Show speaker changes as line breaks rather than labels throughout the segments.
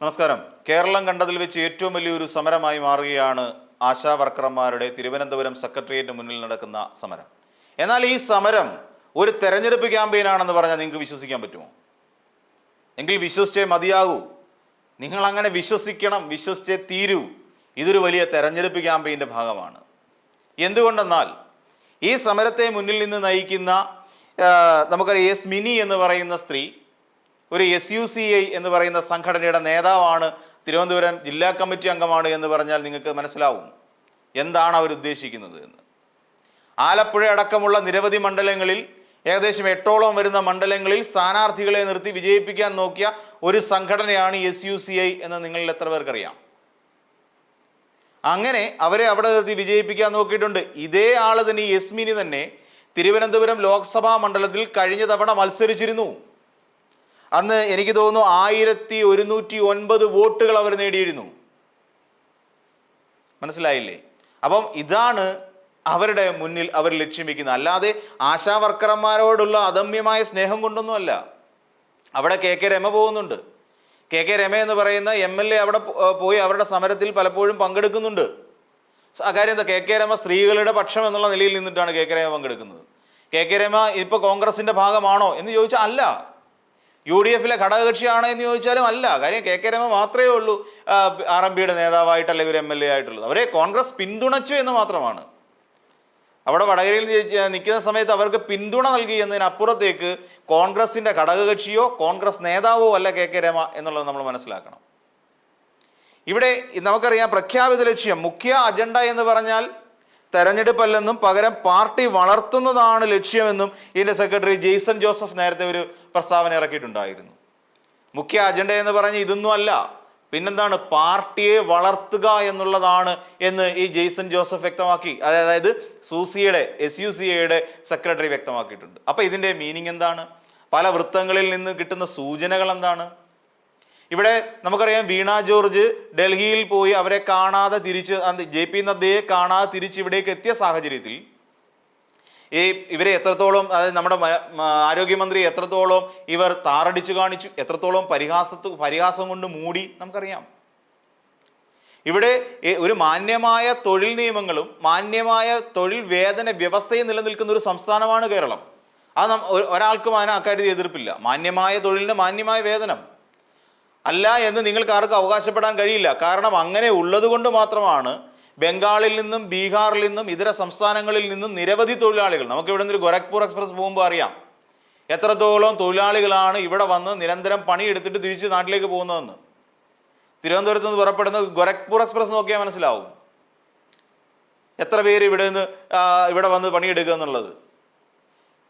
നമസ്കാരം. കേരളം കണ്ടതിൽ വെച്ച് ഏറ്റവും വലിയൊരു സമരമായി മാറുകയാണ് ആശാ വർക്കർമാരുടെ തിരുവനന്തപുരം സെക്രട്ടേറിയറ്റ് മുന്നിൽ നടക്കുന്ന സമരം. എന്നാൽ ഈ സമരം ഒരു തെരഞ്ഞെടുപ്പ് ക്യാമ്പയിനാണെന്ന് പറഞ്ഞാൽ നിങ്ങൾക്ക് വിശ്വസിക്കാൻ പറ്റുമോ? എങ്കിൽ വിശ്വസിച്ചേ മതിയാകൂ. നിങ്ങൾ അങ്ങനെ വിശ്വസിക്കണം വിശ്വസിച്ചേ തീരൂ. ഇതൊരു വലിയ തെരഞ്ഞെടുപ്പ് ക്യാമ്പയിന്റെ ഭാഗമാണ്. എന്തുകൊണ്ടെന്നാൽ ഈ സമരത്തെ മുന്നിൽ നിന്ന് നയിക്കുന്ന നമുക്കറിയാം എസ് മിനി എന്ന് പറയുന്ന സ്ത്രീ ഒരു എസ് യു സി ഐ എന്ന് പറയുന്ന സംഘടനയുടെ നേതാവാണ് തിരുവനന്തപുരം ജില്ലാ കമ്മിറ്റി അംഗമാണ് എന്ന് പറഞ്ഞാൽ നിങ്ങൾക്ക് മനസ്സിലാവും എന്താണ് അവർ ഉദ്ദേശിക്കുന്നത് എന്ന്. ആലപ്പുഴ അടക്കമുള്ള നിരവധി മണ്ഡലങ്ങളിൽ ഏകദേശം എട്ടോളം വരുന്ന മണ്ഡലങ്ങളിൽ സ്ഥാനാർത്ഥികളെ നിർത്തി വിജയിപ്പിക്കാൻ നോക്കിയ ഒരു സംഘടനയാണ് എസ് യു സി ഐ എന്ന് നിങ്ങളിൽ എത്ര പേർക്കറിയാം? അങ്ങനെ അവരെ അവിടെ നിർത്തി വിജയിപ്പിക്കാൻ നോക്കിയിട്ടുണ്ട്. ഇതേ ആൾ തന്നെ യസ്മിനി തന്നെ തിരുവനന്തപുരം ലോക്സഭാ മണ്ഡലത്തിൽ കഴിഞ്ഞ തവണ മത്സരിച്ചിരുന്നു. അന്ന് എനിക്ക് തോന്നുന്നു ആയിരത്തി ഒരുന്നൂറ്റി ഒൻപത് വോട്ടുകൾ അവർ നേടിയിരുന്നു. മനസ്സിലായില്ലേ? അപ്പം ഇതാണ് അവരുടെ മുന്നിൽ അവർ ലക്ഷ്യം വെക്കുന്നത്. അല്ലാതെ ആശാ വർക്കർമാരോടുള്ള അദമ്യമായ സ്നേഹം കൊണ്ടൊന്നുമല്ല. അവിടെ കെ കെ രമ പോകുന്നുണ്ട്. കെ കെ രമ എന്ന് പറയുന്ന എം എൽ എ അവിടെ പോയി അവരുടെ സമരത്തിൽ പലപ്പോഴും പങ്കെടുക്കുന്നുണ്ട്. കാര്യം എന്താ? കെ കെ രമ സ്ത്രീകളുടെ പക്ഷം എന്നുള്ള നിലയിൽ നിന്നിട്ടാണ് കെ കെ രമ പങ്കെടുക്കുന്നത്. കെ കെ രമ ഇപ്പോൾ കോൺഗ്രസിന്റെ ഭാഗമാണോ എന്ന് ചോദിച്ചാൽ അല്ല. യു ഡി എഫിലെ ഘടകകക്ഷിയാണ് എന്ന് ചോദിച്ചാലും അല്ല. കാര്യം കെ കെ രമ മാത്രമേ ഉള്ളൂ ആർ എം പിയുടെ നേതാവായിട്ട് അല്ലെങ്കിൽ ഒരു എം എൽ എ ആയിട്ടുള്ളത്. അവരെ കോൺഗ്രസ് പിന്തുണച്ചു എന്ന് മാത്രമാണ്. അവിടെ വടകരയിൽ നിൽക്കുന്ന സമയത്ത് അവർക്ക് പിന്തുണ നൽകി എന്നതിനപ്പുറത്തേക്ക് കോൺഗ്രസിന്റെ ഘടകകക്ഷിയോ കോൺഗ്രസ് നേതാവോ അല്ല കെ കെ രമ എന്നുള്ളത് നമ്മൾ മനസ്സിലാക്കണം. ഇവിടെ നമുക്കറിയാം പ്രഖ്യാപിത ലക്ഷ്യം മുഖ്യ അജണ്ട എന്ന് പറഞ്ഞാൽ തെരഞ്ഞെടുപ്പല്ലെന്നും പകരം പാർട്ടി വളർത്തുന്നതാണ് ലക്ഷ്യമെന്നും ഇതിന്റെ സെക്രട്ടറി ജെയ്സൺ ജോസഫ് നേരത്തെ ഒരു പ്രസ്താവന ഇറക്കിയിട്ടുണ്ടായിരുന്നു. മുഖ്യ അജണ്ട എന്ന് പറഞ്ഞ് ഇതൊന്നും അല്ല. പിന്നെന്താണ്? പാർട്ടിയെ വളർത്തുക എന്നുള്ളതാണ് എന്ന് ഈ ജെയ്സൺ ജോസഫ് വ്യക്തമാക്കി. അതായത് സൂസിയുടെ എസ് യു സി എയുടെ സെക്രട്ടറി വ്യക്തമാക്കിയിട്ടുണ്ട്. അപ്പൊ ഇതിന്റെ മീനിങ് എന്താണ്? പല വൃത്തങ്ങളിൽ നിന്ന് കിട്ടുന്ന സൂചനകൾ എന്താണ്? ഇവിടെ നമുക്കറിയാം വീണ ജോർജ് ഡൽഹിയിൽ പോയി അവരെ കാണാതെ തിരിച്ച് ജെ പി നദ്ദയെ കാണാതെ തിരിച്ച് ഇവിടേക്ക് എത്തിയ സാഹചര്യത്തിൽ ഈ ഇവരെ എത്രത്തോളം അതായത് നമ്മുടെ ആരോഗ്യമന്ത്രി എത്രത്തോളം ഇവർ താറടിച്ചു കാണിച്ചു എത്രത്തോളം പരിഹാസത്ത് പരിഹാസം കൊണ്ട് മൂടി നമുക്കറിയാം. ഇവിടെ ഒരു മാന്യമായ തൊഴിൽ നിയമങ്ങളും മാന്യമായ തൊഴിൽ വേതന വ്യവസ്ഥയും നിലനിൽക്കുന്ന ഒരു സംസ്ഥാനമാണ് കേരളം. അത് ഒരാൾക്കും അതിന് അക്കാര്യത്തിൽ എതിർപ്പില്ല. മാന്യമായ തൊഴിലിന് മാന്യമായ വേതനം. അല്ല എന്ന് നിങ്ങൾക്ക് ആർക്കും അവകാശപ്പെടാൻ കഴിയില്ല. കാരണം അങ്ങനെ ഉള്ളതുകൊണ്ട് മാത്രമാണ് ബംഗാളിൽ നിന്നും ബീഹാറിൽ നിന്നും ഇതര സംസ്ഥാനങ്ങളിൽ നിന്നും നിരവധി തൊഴിലാളികൾ. നമുക്ക് ഇവിടെ നിന്ന് ഗോരഖ്പൂർ എക്സ്പ്രസ് പോകുമ്പോൾ അറിയാം. എത്രത്തോളം തൊഴിലാളികളാണ് ഇവിടെ വന്ന് നിരന്തരം പണിയെടുത്തിട്ട് തിരിച്ച് നാട്ടിലേക്ക് പോകുന്നതെന്ന്. തിരുവനന്തപുരത്ത് നിന്ന് പുറപ്പെടുന്ന ഗോരഖ്പൂർ എക്സ്പ്രസ് നോക്കിയാൽ മനസ്സിലാവും. എത്ര പേര് ഇവിടെ നിന്ന് ഇവിടെ വന്ന് പണിയെടുക്കുക എന്നുള്ളത്.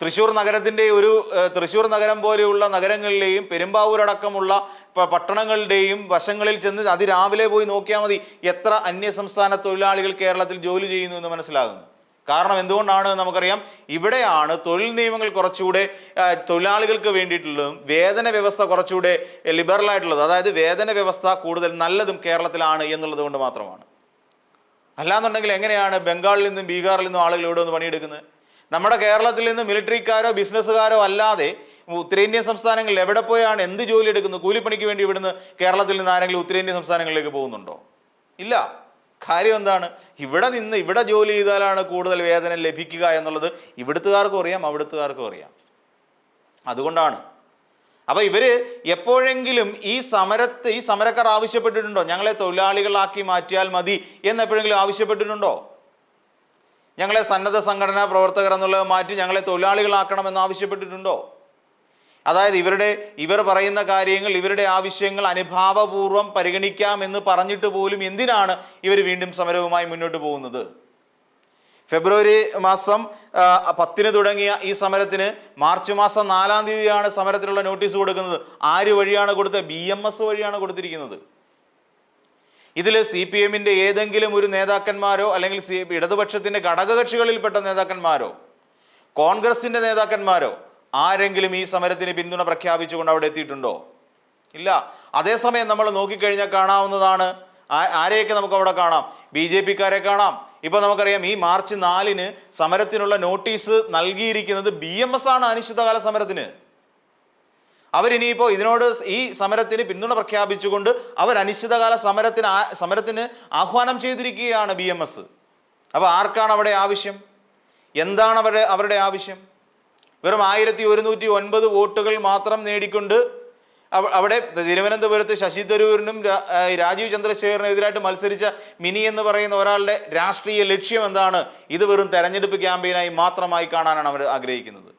തൃശ്ശൂർ നഗരത്തിന്റെ ഒരു തൃശ്ശൂർ നഗരം പോലെയുള്ള നഗരങ്ങളിലെയും പെരുമ്പാവൂർ അടക്കമുള്ള പ- പട്ടണങ്ങളുടെയും വശങ്ങളിൽ ചെന്ന് അതിരാവിലെ പോയി നോക്കിയാൽ മതി എത്ര അന്യസംസ്ഥാന തൊഴിലാളികൾ കേരളത്തിൽ ജോലി ചെയ്യുന്നു എന്ന് മനസ്സിലാകുന്നു. കാരണം എന്തുകൊണ്ടാണ് നമുക്കറിയാം. ഇവിടെയാണ് തൊഴിൽ നിയമങ്ങൾ കുറച്ചുകൂടെ തൊഴിലാളികൾക്ക് വേണ്ടിയിട്ടുള്ളതും വേതന വ്യവസ്ഥ കുറച്ചുകൂടെ ലിബറൽ ആയിട്ടുള്ളത് അതായത് വേതന വ്യവസ്ഥ കൂടുതൽ നല്ലതും കേരളത്തിലാണ് എന്നുള്ളത് കൊണ്ട് മാത്രമാണ്. അല്ലാന്നുണ്ടെങ്കിൽ എങ്ങനെയാണ് ബംഗാളിൽ നിന്നും ബീഹാറിൽ നിന്നും ആളുകൾ ഇവിടെ വന്ന് പണിയെടുക്കുന്നത്? നമ്മുടെ കേരളത്തിൽ നിന്ന് മിലിറ്ററിക്കാരോ ബിസിനസ്സുകാരോ അല്ലാതെ ഉത്തരേന്ത്യൻ സംസ്ഥാനങ്ങളിൽ എവിടെ പോയാണ് എന്ത് ജോലി എടുക്കുന്നത് കൂലിപ്പണിക്ക് വേണ്ടി ഇവിടുന്ന് കേരളത്തിൽ നിന്ന് ആരെങ്കിലും ഉത്തരേന്ത്യൻ സംസ്ഥാനങ്ങളിലേക്ക് പോകുന്നുണ്ടോ? ഇല്ല. കാര്യം എന്താണ്? ഇവിടെ നിന്ന് ഇവിടെ ജോലി ചെയ്താലാണ് കൂടുതൽ വേതനം ലഭിക്കുക എന്നുള്ളത് ഇവിടുത്തുകാർക്കും അറിയാം അവിടുത്തുകാർക്കും അറിയാം. അതുകൊണ്ടാണ്. അപ്പൊ ഇവർ എപ്പോഴെങ്കിലും ഈ സമരത്തെ ഈ സമരക്കാർ ആവശ്യപ്പെട്ടിട്ടുണ്ടോ? ഞങ്ങളെ തൊഴിലാളികളാക്കി മാറ്റിയാൽ മതി എന്ന് എപ്പോഴെങ്കിലും ആവശ്യപ്പെട്ടിട്ടുണ്ടോ? ഞങ്ങളെ സന്നദ്ധ സംഘടനാ പ്രവർത്തകർ എന്നുള്ളത് മാറ്റി ഞങ്ങളെ തൊഴിലാളികളാക്കണം എന്ന് ആവശ്യപ്പെട്ടിട്ടുണ്ടോ? അതായത് ഇവരുടെ ഇവർ പറയുന്ന കാര്യങ്ങൾ ഇവരുടെ ആവശ്യങ്ങൾ അനുഭാവപൂർവം പരിഗണിക്കാം പറഞ്ഞിട്ട് പോലും എന്തിനാണ് ഇവർ വീണ്ടും സമരവുമായി മുന്നോട്ട് പോകുന്നത്? ഫെബ്രുവരി മാസം പത്തിന് തുടങ്ങിയ ഈ സമരത്തിന് മാർച്ച് മാസം നാലാം തീയതിയാണ് സമരത്തിനുള്ള നോട്ടീസ് കൊടുക്കുന്നത്. ആര് വഴിയാണ് കൊടുത്തത്? ബി എം എസ് വഴിയാണ് കൊടുത്തിരിക്കുന്നത്. ഇതിൽ സി പി എമ്മിന്റെ ഏതെങ്കിലും ഒരു നേതാക്കന്മാരോ അല്ലെങ്കിൽ സി ഇടതുപക്ഷത്തിന്റെ ഘടകകക്ഷികളിൽപ്പെട്ട നേതാക്കന്മാരോ കോൺഗ്രസിന്റെ നേതാക്കന്മാരോ ആരെങ്കിലും ഈ സമരത്തിന് പിന്തുണ പ്രഖ്യാപിച്ചുകൊണ്ട് അവിടെ എത്തിയിട്ടുണ്ടോ? ഇല്ല. അതേസമയം നമ്മൾ നോക്കിക്കഴിഞ്ഞാൽ കാണാവുന്നതാണ് ആരെയൊക്കെ നമുക്ക് അവിടെ കാണാം? ബി ജെ പിക്കാരെ കാണാം. ഇപ്പൊ നമുക്കറിയാം ഈ മാർച്ച് നാലിന് സമരത്തിനുള്ള നോട്ടീസ് നൽകിയിരിക്കുന്നത് ബി എം എസ് ആണ് അനിശ്ചിതകാല സമരത്തിന്. അവരിനിയിപ്പോൾ ഇതിനോട് ഈ സമരത്തിന് പിന്തുണ പ്രഖ്യാപിച്ചുകൊണ്ട് അവർ അനിശ്ചിതകാല സമരത്തിന് സമരത്തിന് ആഹ്വാനം ചെയ്തിരിക്കുകയാണ് ബി എം എസ്. അപ്പോൾ ആർക്കാണ് അവിടെ ആവശ്യം? എന്താണ് അവരുടെ അവരുടെ ആവശ്യം? വെറും ആയിരത്തി ഒരുന്നൂറ്റി ഒൻപത് വോട്ടുകൾ മാത്രം നേടിക്കൊണ്ട് അവിടെ തിരുവനന്തപുരത്ത് ശശി തരൂരിനും രാജീവ് ചന്ദ്രശേഖരനും എതിരായിട്ട് മത്സരിച്ച മിനി എന്ന് പറയുന്ന ഒരാളുടെ രാഷ്ട്രീയ ലക്ഷ്യം എന്താണ്? ഇത് വെറും തെരഞ്ഞെടുപ്പ് ക്യാമ്പയിനായി മാത്രമായി കാണാനാണ് അവർ ആഗ്രഹിക്കുന്നത്.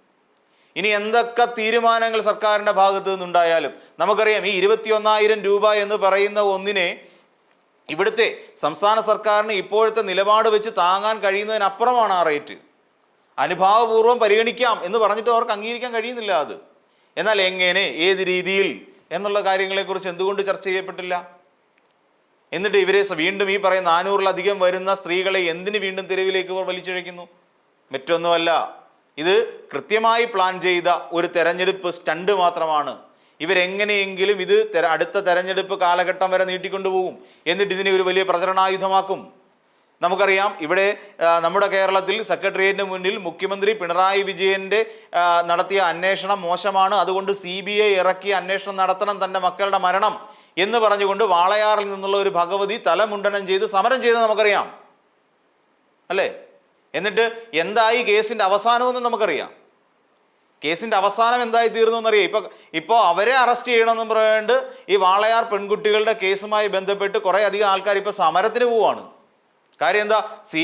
ഇനി എന്തൊക്കെ തീരുമാനങ്ങൾ സർക്കാരിന്റെ ഭാഗത്തു നിന്നുണ്ടായാലും നമുക്കറിയാം ഈ ഇരുപത്തിയൊന്നായിരം രൂപ എന്ന് പറയുന്ന ഒന്നിനെ ഇവിടുത്തെ സംസ്ഥാന സർക്കാരിന് ഇപ്പോഴത്തെ നിലപാട് വെച്ച് താങ്ങാൻ കഴിയുന്നതിനപ്പുറമാണ് ആ റേറ്റ്. അനുഭാവപൂർവം പരിഗണിക്കാം എന്ന് പറഞ്ഞിട്ട് അവർക്ക് അംഗീകരിക്കാൻ കഴിയുന്നില്ല അത്. എന്നാൽ എങ്ങനെ ഏത് രീതിയിൽ എന്നുള്ള കാര്യങ്ങളെക്കുറിച്ച് എന്തുകൊണ്ട് ചർച്ച ചെയ്യപ്പെട്ടില്ല? എന്നിട്ട് ഇവരെ വീണ്ടും ഈ പറയുന്ന നാനൂറിലധികം വരുന്ന സ്ത്രീകളെ എന്തിന് വീണ്ടും തെരുവിലേക്ക് ഇവർ മറ്റൊന്നുമല്ല ഇത് കൃത്യമായി പ്ലാൻ ചെയ്ത ഒരു തെരഞ്ഞെടുപ്പ് സ്റ്റണ്ട് മാത്രമാണ്. ഇവരെങ്ങനെയെങ്കിലും ഇത് അടുത്ത തെരഞ്ഞെടുപ്പ് കാലഘട്ടം വരെ നീട്ടിക്കൊണ്ടുപോകും. എന്നിട്ട് ഇതിനെ ഒരു വലിയ പ്രചരണായുധമാക്കും. നമുക്കറിയാം ഇവിടെ നമ്മുടെ കേരളത്തിൽ സെക്രട്ടേറിയറ്റിന് മുന്നിൽ മുഖ്യമന്ത്രി പിണറായി വിജയന്റെ നടത്തിയ അന്വേഷണം മോശമാണ്. അതുകൊണ്ട് സി ബി ഐ ഇറക്കി അന്വേഷണം നടത്തണം തന്റെ മക്കളുടെ മരണം എന്ന് പറഞ്ഞുകൊണ്ട് വാളയാറിൽ നിന്നുള്ള ഒരു ഭഗവതി തലമുണ്ടനം ചെയ്ത് സമരം ചെയ്ത് നമുക്കറിയാം. അല്ലേ? എന്നിട്ട് എന്തായി കേസിന്റെ അവസാനമെന്ന് നമുക്കറിയാം. കേസിന്റെ അവസാനം എന്തായി തീർന്നു എന്നറിയാം. ഇപ്പൊ ഇപ്പോൾ അവരെ അറസ്റ്റ് ചെയ്യണമെന്ന് പറയാണ്ട് ഈ വാളയാർ പെൺകുട്ടികളുടെ കേസുമായി ബന്ധപ്പെട്ട് കുറേ അധികം ആൾക്കാർ ഇപ്പോൾ സമരത്തിന് പോവാണ് കാര്യം എന്താ? സി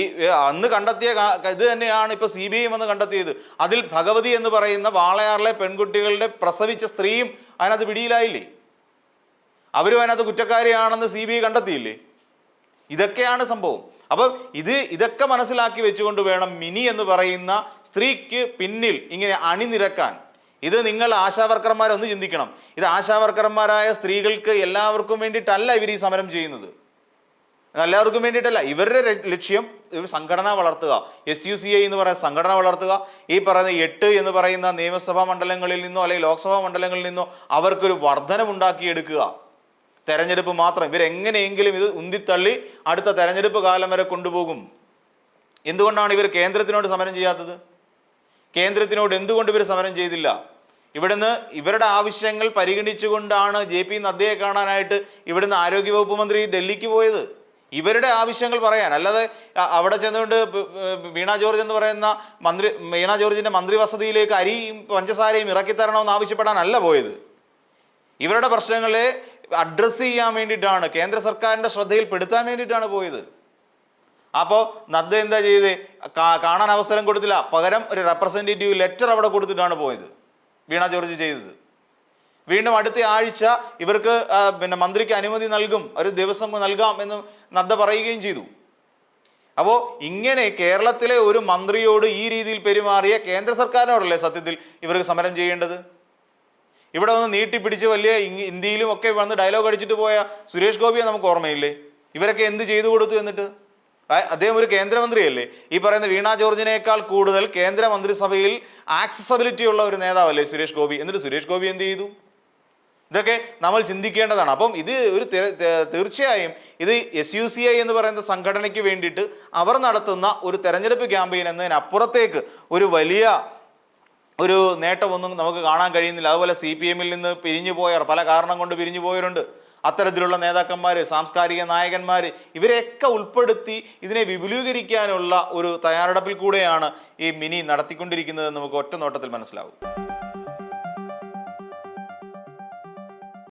അന്ന് കണ്ടെത്തിയ ഇത് തന്നെയാണ് ഇപ്പൊ സി ബി ഐ വന്ന് കണ്ടെത്തിയത്. അതിൽ ഭഗവതി എന്ന് പറയുന്ന വാളയാറിലെ പെൺകുട്ടികളുടെ പ്രസവിച്ച സ്ത്രീയും അതിനകത്ത് പിടിയിലായില്ലേ? അവരും അതിനകത്ത് കുറ്റക്കാരിയാണെന്ന് സി ബി ഐ കണ്ടെത്തിയില്ലേ? ഇതൊക്കെയാണ് സംഭവം. അപ്പം ഇത് ഇതൊക്കെ മനസ്സിലാക്കി വെച്ചുകൊണ്ട് വേണം മിനി എന്ന് പറയുന്ന സ്ത്രീക്ക് പിന്നിൽ ഇങ്ങനെ അണിനിരക്കാൻ. ഇത് നിങ്ങൾ ആശാവർക്കർമാരൊന്ന് ചിന്തിക്കണം. ഇത് ആശാവർക്കർമാരായ സ്ത്രീകൾക്ക് എല്ലാവർക്കും വേണ്ടിയിട്ടല്ല ഇവർ ഈ സമരം ചെയ്യുന്നത്. എല്ലാവർക്കും വേണ്ടിയിട്ടല്ല ഇവരുടെ ലക്ഷ്യം ഒരു സംഘടന വളർത്തുക. എസ് യു സി ഐ എന്ന് പറയുന്ന സംഘടന വളർത്തുക. ഈ പറയുന്ന എട്ട് എന്ന് പറയുന്ന നിയമസഭാ മണ്ഡലങ്ങളിൽ നിന്നോ അല്ലെങ്കിൽ ലോക്സഭാ മണ്ഡലങ്ങളിൽ നിന്നോ അവർക്കൊരു വർധനമുണ്ടാക്കിയെടുക്കുക തെരഞ്ഞെടുപ്പ് മാത്രം. ഇവരെങ്ങനെയെങ്കിലും ഇത് ഉന്തിത്തള്ളി അടുത്ത തെരഞ്ഞെടുപ്പ് കാലം വരെ കൊണ്ടുപോകും. എന്തുകൊണ്ടാണ് ഇവർ കേന്ദ്രത്തിനോട് സമരം ചെയ്യാത്തത്? കേന്ദ്രത്തിനോട് എന്തുകൊണ്ട് ഇവർ സമരം ചെയ്തില്ല? ഇവിടുന്ന് ഇവരുടെ ആവശ്യങ്ങൾ പരിഗണിച്ചുകൊണ്ടാണ് ജെ പി നദ്ദയെ കാണാനായിട്ട് ഇവിടുന്ന് ആരോഗ്യവകുപ്പ് മന്ത്രി ഡൽഹിക്ക് പോയത്. ഇവരുടെ ആവശ്യങ്ങൾ പറയാൻ അല്ലാതെ അവിടെ ചെന്നുകൊണ്ട് വീണ ജോർജ് എന്ന് പറയുന്ന മന്ത്രി വീണ ജോർജിന്റെ മന്ത്രി വസതിയിലേക്ക് അരിയും പഞ്ചസാരയും ഇറക്കി തരണമെന്ന് ആവശ്യപ്പെടാനല്ല പോയത്. ഇവരുടെ പ്രശ്നങ്ങളെ അഡ്രസ്സ് ചെയ്യാൻ വേണ്ടിയിട്ടാണ് കേന്ദ്ര സർക്കാരിന്റെ ശ്രദ്ധയിൽ പെടുത്താൻ വേണ്ടിയിട്ടാണ് പോയത്. അപ്പോൾ നദ്ദ എന്താ ചെയ്ത്? കാണാൻ അവസരം കൊടുത്തില്ല. പകരം ഒരു റെപ്രസെന്റേറ്റീവ് ലെറ്റർ അവിടെ കൊടുത്തിട്ടാണ് പോയത് വീണ ജോർജ് ചെയ്തത്. വീണ്ടും അടുത്ത ആഴ്ച ഇവർക്ക് പിന്നെ മന്ത്രിക്ക് അനുമതി നൽകും ഒരു ദിവസം നൽകാം എന്ന് നദ്ദ പറയുകയും ചെയ്തു. അപ്പോൾ ഇങ്ങനെ കേരളത്തിലെ ഒരു മന്ത്രിയോട് ഈ രീതിയിൽ പെരുമാറിയ കേന്ദ്ര സർക്കാരിനോടല്ലേ സത്യത്തിൽ ഇവർക്ക് സമരം ചെയ്യേണ്ടത്? ഇവിടെ വന്ന് നീട്ടിപ്പിടിച്ച് വലിയ ഇന്ത്യയിലും ഒക്കെ വന്ന് ഡയലോഗ് അടിച്ചിട്ട് പോയ സുരേഷ് ഗോപിയെ നമുക്ക് ഓർമ്മയില്ലേ? ഇവരൊക്കെ എന്ത് ചെയ്തു കൊടുത്തു എന്നിട്ട്? അദ്ദേഹം ഒരു കേന്ദ്രമന്ത്രിയല്ലേ? ഈ പറയുന്ന വീണ ജോർജിനേക്കാൾ കൂടുതൽ കേന്ദ്രമന്ത്രിസഭയിൽ ആക്സസബിലിറ്റി ഉള്ള ഒരു നേതാവല്ലേ സുരേഷ് ഗോപി? എന്നിട്ട് സുരേഷ് ഗോപി എന്ത് ചെയ്തു? ഇതൊക്കെ നമ്മൾ ചിന്തിക്കേണ്ടതാണ്. അപ്പം ഇത് ഒരു തീർച്ചയായും ഇത് എസ് യു സി ഐ എന്ന് പറയുന്ന സംഘടനയ്ക്ക് വേണ്ടിയിട്ട് അവർ നടത്തുന്ന ഒരു തെരഞ്ഞെടുപ്പ് ക്യാമ്പയിൻ എന്നതിനപ്പുറത്തേക്ക് ഒരു വലിയ ഒരു നേട്ടമൊന്നും നമുക്ക് കാണാൻ കഴിയുന്നില്ല. അതുപോലെ സി പി എമ്മിൽ നിന്ന് പിരിഞ്ഞു പോയവർ പല കാരണം കൊണ്ട് പിരിഞ്ഞു പോയവരുണ്ട്. അത്തരത്തിലുള്ള നേതാക്കന്മാർ സാംസ്കാരിക നായകന്മാർ ഇവരെയൊക്കെ ഉൾപ്പെടുത്തി ഇതിനെ വിപുലീകരിക്കാനുള്ള ഒരു തയ്യാറെടുപ്പിൽ കൂടെയാണ് ഈ മിനി നടത്തിക്കൊണ്ടിരിക്കുന്നത് നമുക്ക് ഒറ്റ നോട്ടത്തിൽ മനസ്സിലാവും.